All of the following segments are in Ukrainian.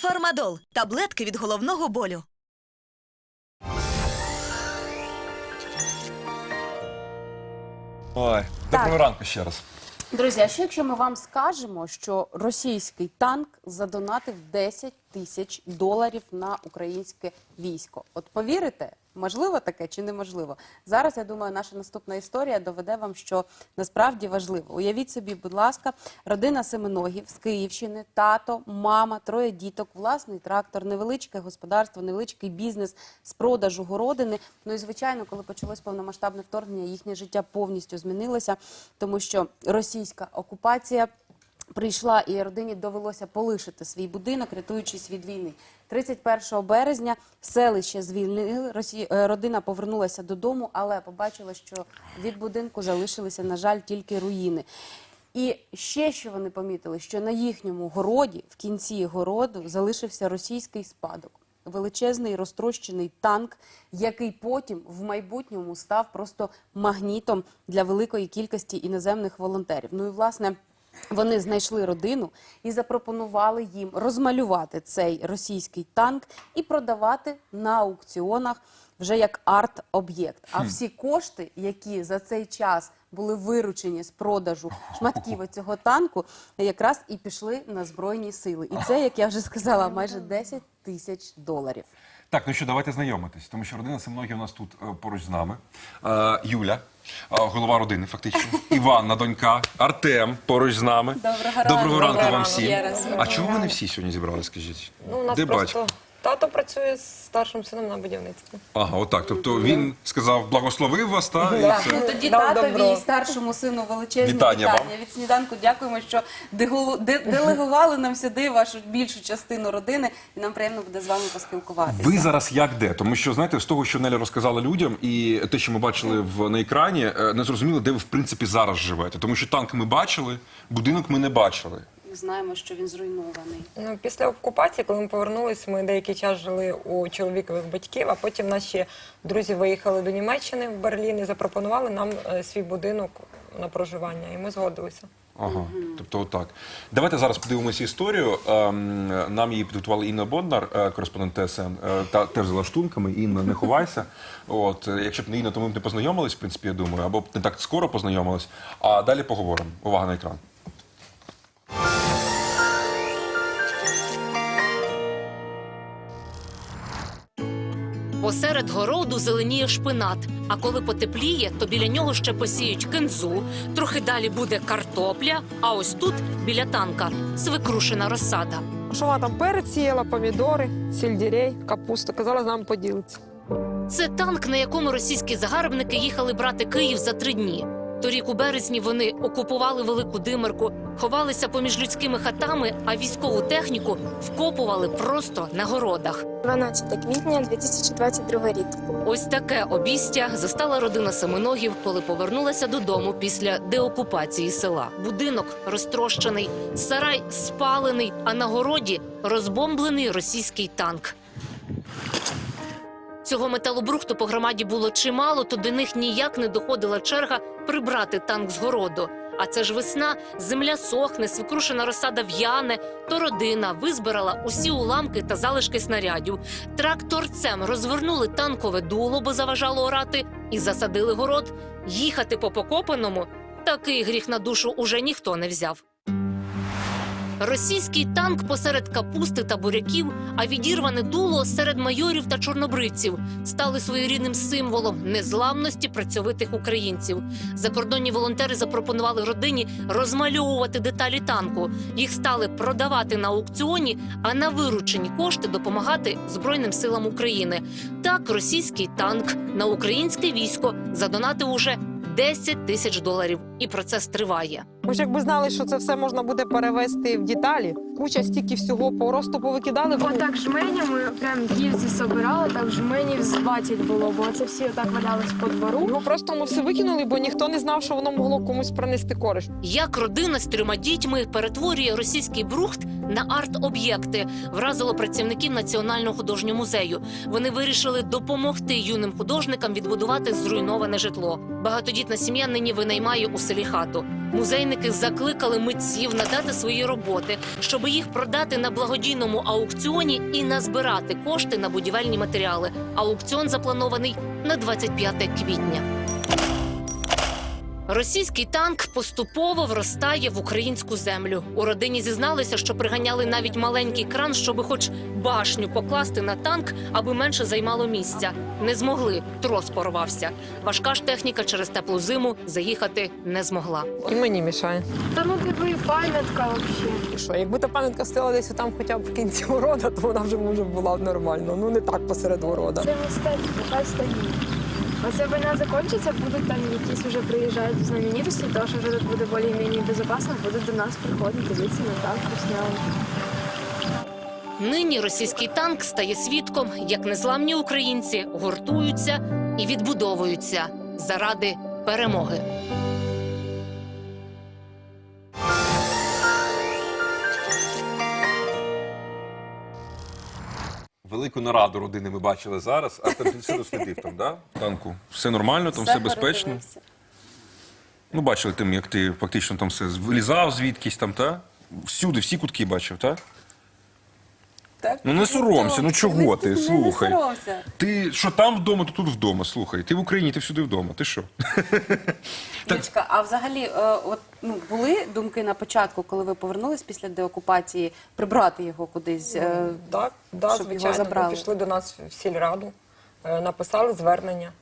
Фармадол таблетки від головного болю. Ой, Так. доброго ранку ще раз. Друзі, а що якщо ми вам скажемо, що російський танк задонатив 10 тисяч доларів на українське військо? От повірите, можливо таке чи неможливо? Зараз я думаю, наша наступна історія доведе вам, що насправді важливо. Уявіть собі, будь ласка, родина семиногів з Київщини, тато, мама, троє діток, власний трактор, невеличке господарство, невеличкий бізнес з продажу городини. Ну і звичайно, коли почалось повномасштабне вторгнення, їхнє життя повністю змінилося, тому що російська окупація. Прийшла і родині довелося полишити свій будинок, рятуючись від війни. 31 березня селище звільнили. Е, Родина повернулася додому, але побачила, що від будинку залишилися, на жаль, тільки руїни. І ще що вони помітили, що на їхньому городі, в кінці городу, залишився російський спадок. Величезний розтрощений танк, який потім в майбутньому став просто магнітом для великої кількості іноземних волонтерів. Ну і власне. Вони знайшли родину і запропонували їм розмалювати цей російський танк і продавати на аукціонах вже як арт-об'єкт. А всі кошти, які за цей час були виручені з продажу шматків цього танку, якраз і пішли на збройні сили. І це, як я вже сказала, майже 10 тисяч доларів. Так, ну що, давайте знайомитись, тому що родина Семеногів у нас тут е, поруч з нами. Е, Юля, е, голова родини, фактично. Іванна, донька, Артем поруч з нами. Доброго ранку. Доброго ранку вам всім. Ще раз. А чому ви не всі сьогодні зібрали, скажіть? Ну, у нас Де просто батько? Тато працює з старшим сином на будівництві. Ага, отак. Тобто він сказав, благословив вас, та і все. Ну, тоді Дав татові добро. і старшому сину величезне Вітання вітання, вам. від сніданку. Дякуємо, що деголу- де- делегували нам сюди вашу більшу частину родини, і нам приємно буде з вами поспілкуватися. Ви зараз як де? Тому що знаєте, з того, що Неля розказала людям, і те, що ми бачили в на екрані, е, не зрозуміло, де ви в принципі зараз живете. Тому що танк ми бачили, будинок ми не бачили. Ми знаємо, що він зруйнований. Ну, після окупації, коли ми повернулись, ми деякий час жили у чоловікових батьків, а потім наші друзі виїхали до Німеччини в Берлін і запропонували нам е, свій будинок на проживання, і ми згодилися. Ага, тобто отак. Давайте зараз подивимося історію. Ем, Нам її підготувала Інна Боднар, е, кореспондент ТСН, е, та теж за лаштунками. Інна, не ховайся. От е, якщо б не Інна, то ми б не познайомились, в принципі, я думаю, або б не так скоро познайомились. А далі поговоримо. Увага на екран. Посеред городу зеленіє шпинат, а коли потепліє, то біля нього ще посіють кинзу, трохи далі буде картопля, а ось тут, біля танка, свикрушена розсада. Що вона там перець сіяла, помідори, сільдірей, капусту. Казала, з нами поділиться. Це танк, на якому російські загарбники їхали брати Київ за три дні. Торік у березні вони окупували велику димерку, ховалися поміж людськими хатами, а військову техніку вкопували просто на городах. 12 квітня 2022 рік. Ось таке обістя застала родина семиногів, коли повернулася додому після деокупації села. Будинок розтрощений, сарай спалений, а на городі розбомблений російський танк. Цього металобрухту по громаді було чимало, то до них ніяк не доходила черга прибрати танк з городу. А це ж весна, земля сохне, свикрушена розсада в'яне, то родина визбирала усі уламки та залишки снарядів. Тракторцем розвернули танкове дуло, бо заважало орати, і засадили город. Їхати по покопаному такий гріх на душу уже ніхто не взяв. Російський танк посеред капусти та буряків, а відірване дуло серед майорів та чорнобривців стали своєрідним символом незламності працьовитих українців. Закордонні волонтери запропонували родині розмальовувати деталі танку. Їх стали продавати на аукціоні, а на виручені кошти допомагати Збройним силам України. Так, російський танк на українське військо задонатив уже 10 тисяч доларів, і процес триває. Ми ж якби знали, що це все можна буде перевести в деталі. Куча стільки всього просто повикидали. Отак жменями прям гільзи собирали, так жменів з 20 було, бо це всі отак валялись по двору. Його просто ми все викинули, бо ніхто не знав, що воно могло комусь принести користь. Як родина з трьома дітьми перетворює російський брухт на арт-об'єкти, вразило працівників Національного художнього музею. Вони вирішили допомогти юним художникам відбудувати зруйноване житло. Багатодітна сім'я нині винаймає у селі хату. Музейники закликали митців надати свої роботи, щоб їх продати на благодійному аукціоні і назбирати кошти на будівельні матеріали. Аукціон запланований на 25 квітня. Російський танк поступово вростає в українську землю. У родині зізналися, що приганяли навіть маленький кран, щоби хоч башню покласти на танк, аби менше займало місця. Не змогли, трос порвався. Важка ж техніка через теплу зиму заїхати не змогла. І мені мішає. Та ну диви, пам'ятка взагалі. Що, якби та пам'ятка стояла десь там хоча б в кінці города, то вона вже може була б нормально. Ну не так посеред города. Це мистецтво, хай стоїть. Оце війна закінчиться, будуть там якісь вже приїжджають знаменитості, тому що вже тут буде більш-менш безпечно, будуть до нас приходити, дивитися на танк, сняли. Нині російський танк стає свідком, як незламні українці гуртуються і відбудовуються заради перемоги. Велику нараду родини ми бачили зараз, а там все дослідив там, да? Танку. Все нормально, там все, безпечно. передивився. Ну, бачили тим, як ти фактично там все вилізав звідкись там, та? Всюди, всі кутки бачив, так? Так? Ну не соромся, ну чого ти? Слухай. соромся. Ти що там вдома, то тут вдома. Слухай. Ти в Україні, ти всюди вдома. Ти що? Юлічка, а взагалі, е, от ну були думки на початку, коли ви повернулись після деокупації, прибрати його кудись? е, Так, да, щоб його звичайно, забрали. ми пішли до нас в сільраду, е, написали звернення.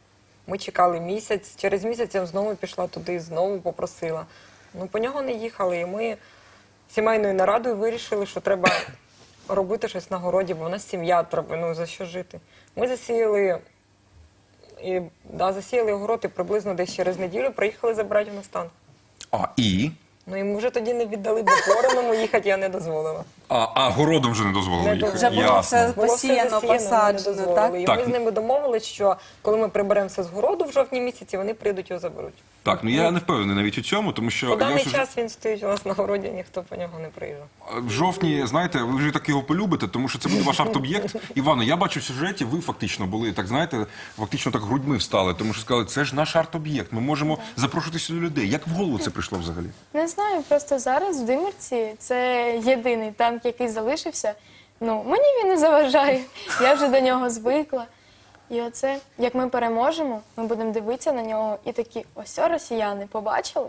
Ми чекали місяць. Через місяць я знову пішла туди, знову попросила. Ну, по нього не їхали. І ми сімейною нарадою вирішили, що треба робити щось на городі, бо в нас сім'я треба, ну за що жити. Ми засіяли і да, засіяли огород і приблизно десь через неділю приїхали забрати в нас танк. А, і? Ну і ми вже тоді не віддали, бо пораному їхати я не дозволила. А, а городом вже не дозволили Не їхати. дозволили. Вже було Ясно. все посіяно, засіяно, посаджено, не так? дозволили. І Так. ми з ними домовились, що коли ми приберемо все з городу в жовтні місяці, вони прийдуть його заберуть. Так, ну я не впевнений навіть у цьому, тому що я даний час він стоїть у нас на городі, ніхто по нього не приїжджав. в жовтні, знаєте, ви вже так його полюбите, тому що це буде ваш арт-об'єкт. Івано, я бачу в сюжеті, ви фактично були, так знаєте, фактично так грудьми встали, тому що сказали, це ж наш арт-об'єкт. Ми можемо запрошувати сюди людей. Як в голову це прийшло взагалі? Не знаю, просто зараз в Димирці це єдиний танк, який залишився. Ну, мені він не заважає, я вже до нього звикла. І оце, як ми переможемо, ми будемо дивитися на нього і такі, ось росіяни, побачили?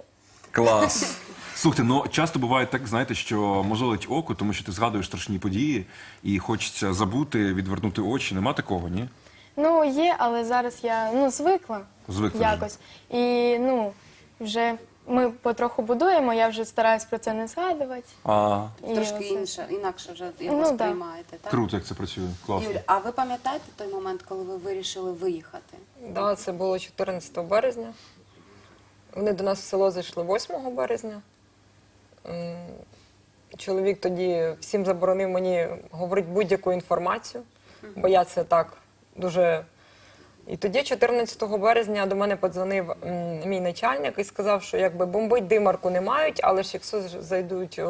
Клас. Слухайте, ну часто буває так, знаєте, що мозолить око, тому що ти згадуєш страшні події і хочеться забути, відвернути очі. Нема такого, ні? Ну, є, але зараз я ну, звикла Звикли вже. якось. І ну, вже ми потроху будуємо, я вже стараюсь про це не згадувати. А, І Трошки оце- інше, інакше вже його Ну, да. сприймаєте, так? круто, як це працює. Класно. Юль, а ви пам'ятаєте той момент, коли ви вирішили виїхати? Да, це було 14 березня. Вони до нас в село зайшли 8 березня. М, Чоловік тоді всім заборонив мені говорити будь-яку інформацію, бо я це так дуже. І тоді, 14 березня, до мене подзвонив мій начальник і сказав, що якби бомбить димарку не мають, але ж якщо ж зайдуть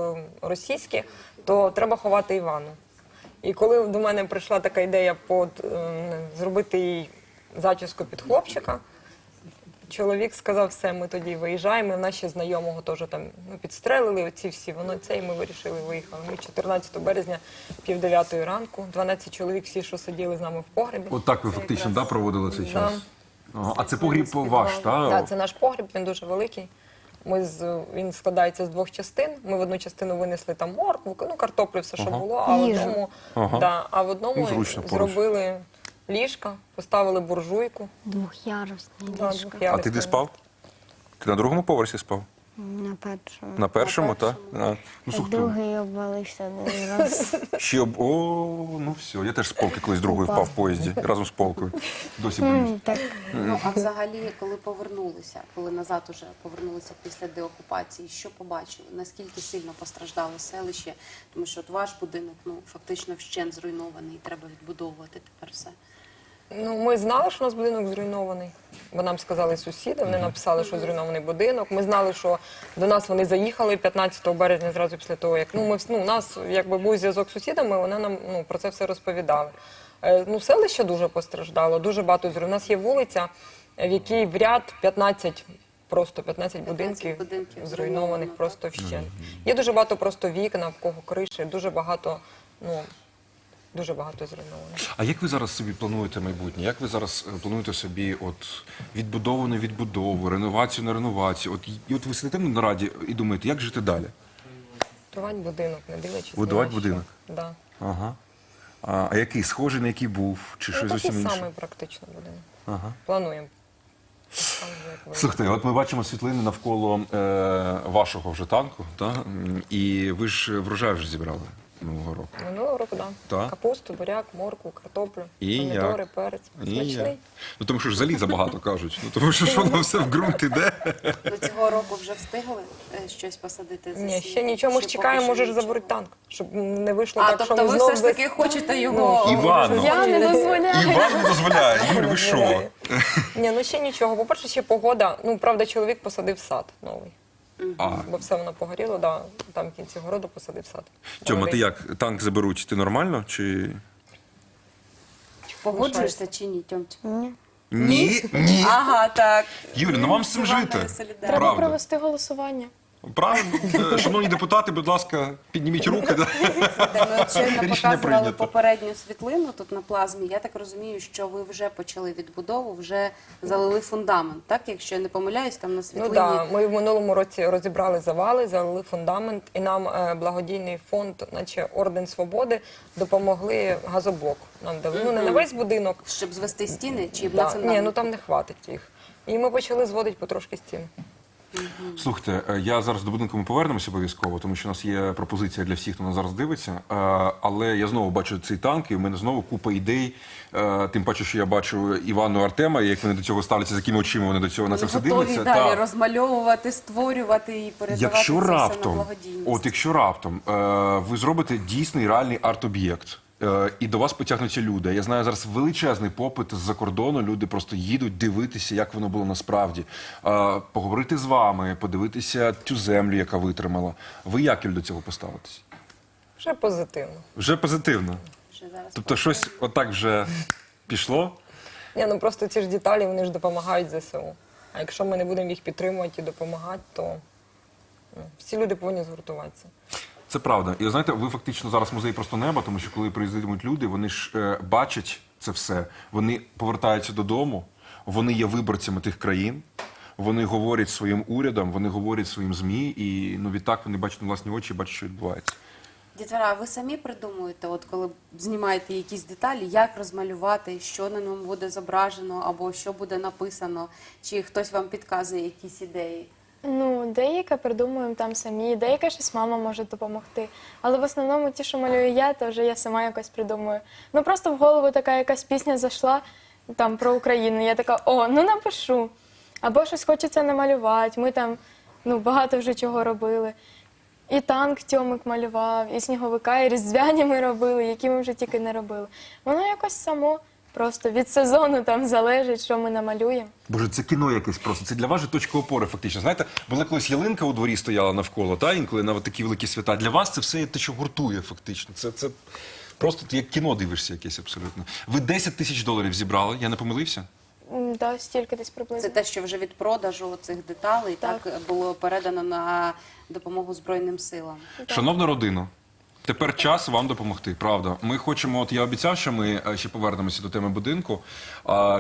російські, то треба ховати Івану. І коли до мене прийшла така ідея под, е, зробити їй зачіску під хлопчика, чоловік сказав, все, ми тоді виїжджаємо. В нас ще знайомого теж там ну, підстрелили, оці всі, воно це, і ми вирішили виїхали. Ми 14 березня, пів дев'ятої ранку, 12 чоловік, всі, що сиділи з нами в погребі. От так ви фактично да, проводили цей час. Ага. А це погріб ваш, так? Так, це наш погріб, він дуже великий. Ми з, він складається з двох частин. Ми в одну частину винесли там моркву, ну, картоплю, все, що Ага. було, а в одному, Ага. да, а в одному Ну, зручно зробили ліжка, поставили буржуйку. Двох'ярусний Да, ліжко. А ти де спав? Ти на другому поверсі спав? На першому. На першому, так? Ну, слухайте, Другий обвалився один раз. ще об... О, ну все, я теж з полки колись другою впав в поїзді, разом з полкою. Досі боюсь. М, Так, Ну, а взагалі, коли повернулися, коли назад уже повернулися після деокупації, що побачили? Наскільки сильно постраждало селище? Тому що от ваш будинок ну фактично вщент зруйнований, треба відбудовувати тепер все. Ну, ми знали, що у нас будинок зруйнований, бо нам сказали сусіди, вони написали, що зруйнований будинок. Ми знали, що до нас вони заїхали 15 березня, зразу після того, як ну, ми, ну, у нас якби був зв'язок з сусідами, вони нам ну, про це все розповідали. Е, ну, селище дуже постраждало, дуже багато зруйнованих. У нас є вулиця, в якій в ряд 15 просто 15 15 будинків, будинків зруйнованих просто вщент. Є дуже багато просто вікна, в кого криші, дуже багато, ну дуже багато зруйнованих. А як ви зараз собі плануєте майбутнє? Як ви зараз е, плануєте собі от відбудову на відбудову, реновацію на реновацію? От, і от ви сидите на нараді і думаєте, як жити далі? Будувати будинок, не дивлячись. Будувати будинок? Да. Ага. А, а який? Схожий на який був? Чи Ну, щось зовсім інше? самий практично будинок. Ага. Плануємо. Слухайте, от ми бачимо світлини навколо е, вашого вже танку, та? І ви ж врожай вже зібрали минулого року. Минулого року, так. Так. Капусту, буряк, моркву, картоплю, І помідори, як? перець. І Смачний. я. Ну тому що ж заліза багато кажуть. Ну тому що ж воно все в ґрунт іде. До цього року вже встигли е, щось посадити? Ні, ще нічого. Ми ж чекаємо, може ж заберуть танк, щоб не вийшло А, так, що тобто ми ви знов все ж таки хочете його... Івано. Я не дозволяю. Іван не дозволяє. Юль, ви що? Ні, ну ще нічого. По-перше, ще погода. Ну, правда, чоловік посадив сад новий. А, Бо все воно погоріло, да, там в кінці городу посадив сад. Тьома, ти як? Танк заберуть, ти нормально? Чи. Погоджуєшся чи ні, Тьомчик? Ні. Ні, ні. Ага, так. Юлі, ну вам з цим жити. Треба Правда. провести голосування. Правильно. Е, Шановні депутати, будь ласка, підніміть руки. да. Ми от щойно Рішення показували прийнято. попередню світлину тут на плазмі. Я так розумію, що ви вже почали відбудову, вже залили фундамент. Так, якщо я не помиляюсь, там на Ну да, ми в минулому році розібрали завали, залили фундамент, і нам е, благодійний фонд, наче Орден Свободи, допомогли газоблок. Нам дали ну не на весь будинок. Щоб звести стіни чи на Да. фундамент? Ні, ну там не хватить їх. І ми почали зводити потрошки стіни. Слухайте, е, я зараз до будинку ми повернемося обов'язково, тому що у нас є пропозиція для всіх, хто нас зараз дивиться. Е, Але я знову бачу цей танк, і в мене знову купа ідей. Е, Тим паче, що я бачу Івану Артема, і як вони до цього ставляться, з якими очима вони до цього на це все готові дивляться. далі Та. розмальовувати, створювати і передавати Якщо це все на раптом, благодійність. от якщо раптом ви зробите дійсний реальний арт-об'єкт. Е, І до вас потягнуться люди. Я знаю зараз величезний попит з-за кордону. Люди просто їдуть дивитися, як воно було насправді. Е, Поговорити з вами, подивитися цю землю, яка витримала. Ви як Юль, до цього поставитесь? Вже позитивно. Вже позитивно. Вже зараз Тобто, щось отак вже пішло. Ні, ну просто ці ж деталі вони ж допомагають ЗСУ. А якщо ми не будемо їх підтримувати і допомагати, то ну, всі люди повинні згуртуватися. Це правда. І знаєте, ви фактично зараз музей просто неба, тому що коли приїздитимуть люди, вони ж е, бачать це все, вони повертаються додому, вони є виборцями тих країн. Вони говорять своїм урядам, вони говорять своїм змі, і ну відтак вони бачать на власні очі, і бачать, що відбувається. Дітвора, ви самі придумуєте, от коли знімаєте якісь деталі, як розмалювати, що на ньому буде зображено, або що буде написано, чи хтось вам підказує якісь ідеї? Ну, деяке придумуємо там самі, деяке щось мама може допомогти. Але в основному ті, що малюю я, то вже я сама якось придумую. Ну просто в голову така якась пісня зайшла там про Україну. Я така, о, ну напишу. Або щось хочеться намалювати. Ми там ну, багато вже чого робили. І танк Тьомик малював, і сніговика, і різдвяні ми робили, які ми вже тільки не робили. Воно якось само, просто від сезону там залежить, що ми намалюємо. Боже, це кіно якесь просто. Це для вас же точка опори, фактично. Знаєте, була колись ялинка у дворі стояла навколо, та інколи на такі великі свята. Для вас це все те, що гуртує, фактично. Це, це просто ти як кіно дивишся якесь абсолютно. Ви 10 тисяч доларів зібрали, я не помилився? М, Да, стільки десь приблизно. Це те, що вже від продажу цих деталей так, Так. було передано на допомогу Збройним силам. Шановна родина, тепер час вам допомогти. Правда, ми хочемо. От я обіцяв, що ми е, ще повернемося до теми будинку.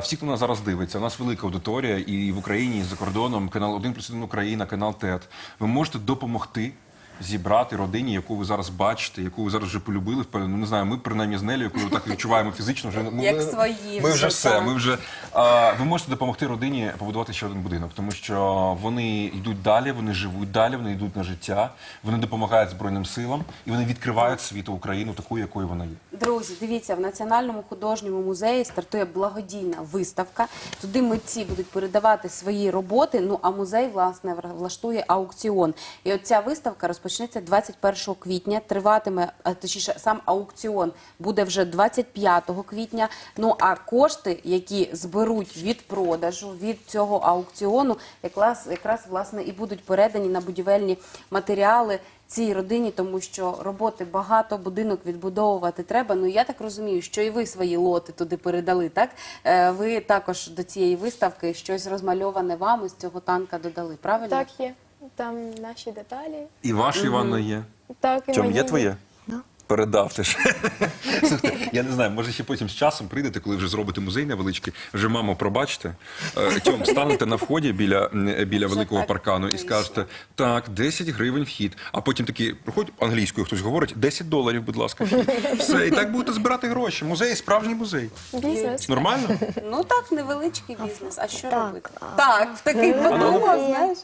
Всі, хто нас зараз дивиться, у нас велика аудиторія і в Україні, і за кордоном. Канал 1 плюс 1 Україна, канал ТЕТ. Ви можете допомогти. Зібрати родині, яку ви зараз бачите, яку ви зараз вже полюбили. Ну, не знаю, ми принаймні з Нелі, яку так відчуваємо фізично, вже ми, Як свої Ми вже, все. Ми вже а, ви можете допомогти родині побудувати ще один будинок, тому що вони йдуть далі, вони живуть далі, вони йдуть на життя, вони допомагають збройним силам і вони відкривають світу Україну такою, якою вона є. Друзі, дивіться, в Національному художньому музеї стартує благодійна виставка. Туди митці будуть передавати свої роботи. Ну а музей власне влаштує аукціон. І от ця виставка розпочнеться 21 квітня. Триватиме а, точніше, сам аукціон буде вже 25 квітня. Ну а кошти, які зберуть від продажу від цього аукціону, якраз якраз власне і будуть передані на будівельні матеріали цій родині, тому що роботи багато, будинок відбудовувати треба. Ну я так розумію, що і ви свої лоти туди передали. Так Е, ви також до цієї виставки щось розмальоване вами з цього танка додали. Правильно? Так є. Там наші деталі. І ваш Іванна є. Так, і Тьом, мої є твоє? Да. Передав ти ж. Слухайте, я не знаю, може ще потім з часом прийдете, коли вже зробите музей невеличкий. Вже маму пробачте. Е, Тьом, станете на вході біля, м, біля великого так паркану і вийшло. скажете, так, 10 гривень вхід. А потім такий, проходь англійською, хтось говорить, 10 доларів, будь ласка. вхід». Все, і так будете збирати гроші. Музей, справжній музей. Бізнес. Нормально? Ну так, невеличкий бізнес. А що Так, робити? а- Так, в такий подумав, знаєш.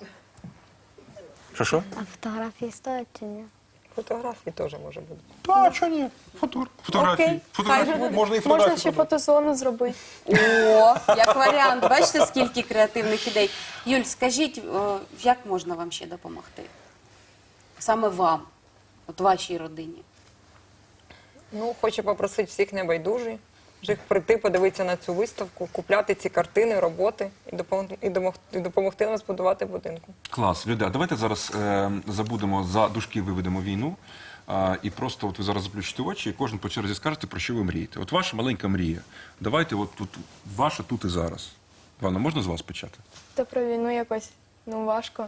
Що що? А фотографії стоять чи ні? Фотографії теж може бути. Та, що ні? Фото- Фотографії. Окей, Фотографії. хай буде. Можна і Можна фотографії. ще фотозону зробити. О, як варіант. Бачите, скільки креативних ідей. Юль, скажіть, як можна вам ще допомогти? Саме вам, от вашій родині. Ну, хочу попросити всіх небайдужих прийти, подивитися на цю виставку, купляти ці картини, роботи і допомогти, і домог- і допомогти нам збудувати будинку. Клас, люди, а давайте зараз е, забудемо за дужки, виведемо війну. А, і просто от ви зараз заплющите очі, і кожен по черзі скажете, про що ви мрієте. От ваша маленька мрія. Давайте, от тут ваша тут і зараз. Івана, можна з вас почати? Та про війну якось ну важко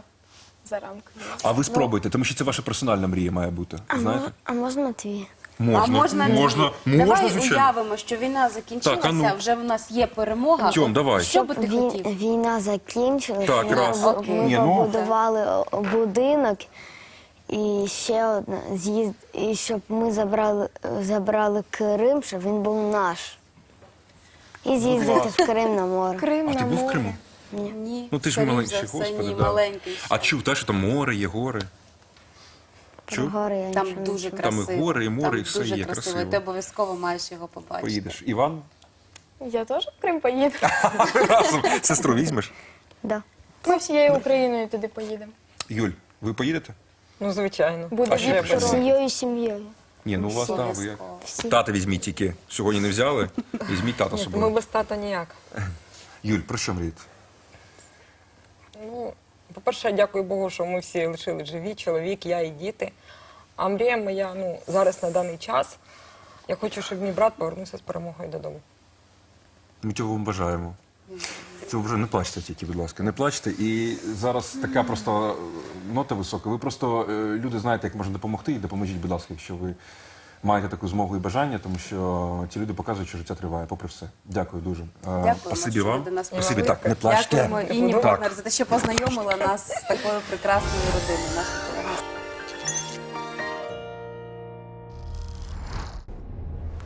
за рамкою. А ви спробуйте, тому що це ваша персональна мрія має бути. Знаєте? А можна твій? Можна, а можна, можна, ні? можна, Давай звичайно. уявимо, що війна закінчилася, Так, а ну. вже в нас є перемога. Тьом, давай. Що би ти Вій- хотів? Війна закінчилась, Так, ми, раз. бу- Окей. ми Ні, ну. побудували будинок. І ще одне з'їзд, і щоб ми забрали, забрали Крим, щоб він був наш. І з'їздити в Крим на море. Крим А на ти був в море. Криму? Ні, Ну ти ж скоріш маленький, за все, господи. ні, да. маленький. А чув, та, що там море, є гори. Про Чув? гори я Там нічого не дуже чула. Там і гори, і море, Там і все дуже є красиво. красиво. Ти обов'язково маєш його побачити. Поїдеш. Іван? Я теж в Крим поїду. Разом. Сестру візьмеш? Да. Ми всією Україною туди поїдемо. Юль, ви поїдете? Ну, звичайно. Буде А ще. Всією сім'єю. Ні, ну у вас так, ви. Обов'язково. Всі. Тата візьміть тільки. Сьогодні не взяли. Візьміть тата з Ні, собою. ми без тата ніяк. Юль, про що мрієте? Ну, по-перше, дякую Богу, що ми всі лишили живі, чоловік, я і діти. А мрія моя, ну, зараз на даний час. Я хочу, щоб мій брат повернувся з перемогою додому. Ми цього вам бажаємо. Цього вже не плачте тільки, будь ласка, не плачте. І зараз така просто нота висока. Ви просто е, люди знаєте, як можна допомогти, і допоможіть, будь ласка, якщо ви маєте таку змогу і бажання, тому що ці люди показують, що життя триває, попри все. Дякую дуже. Дякую, Спасибі вам. до нас Спасибі, так, не плачте. Дякуємо Інні Так. За те, що познайомила нас з такою прекрасною родиною.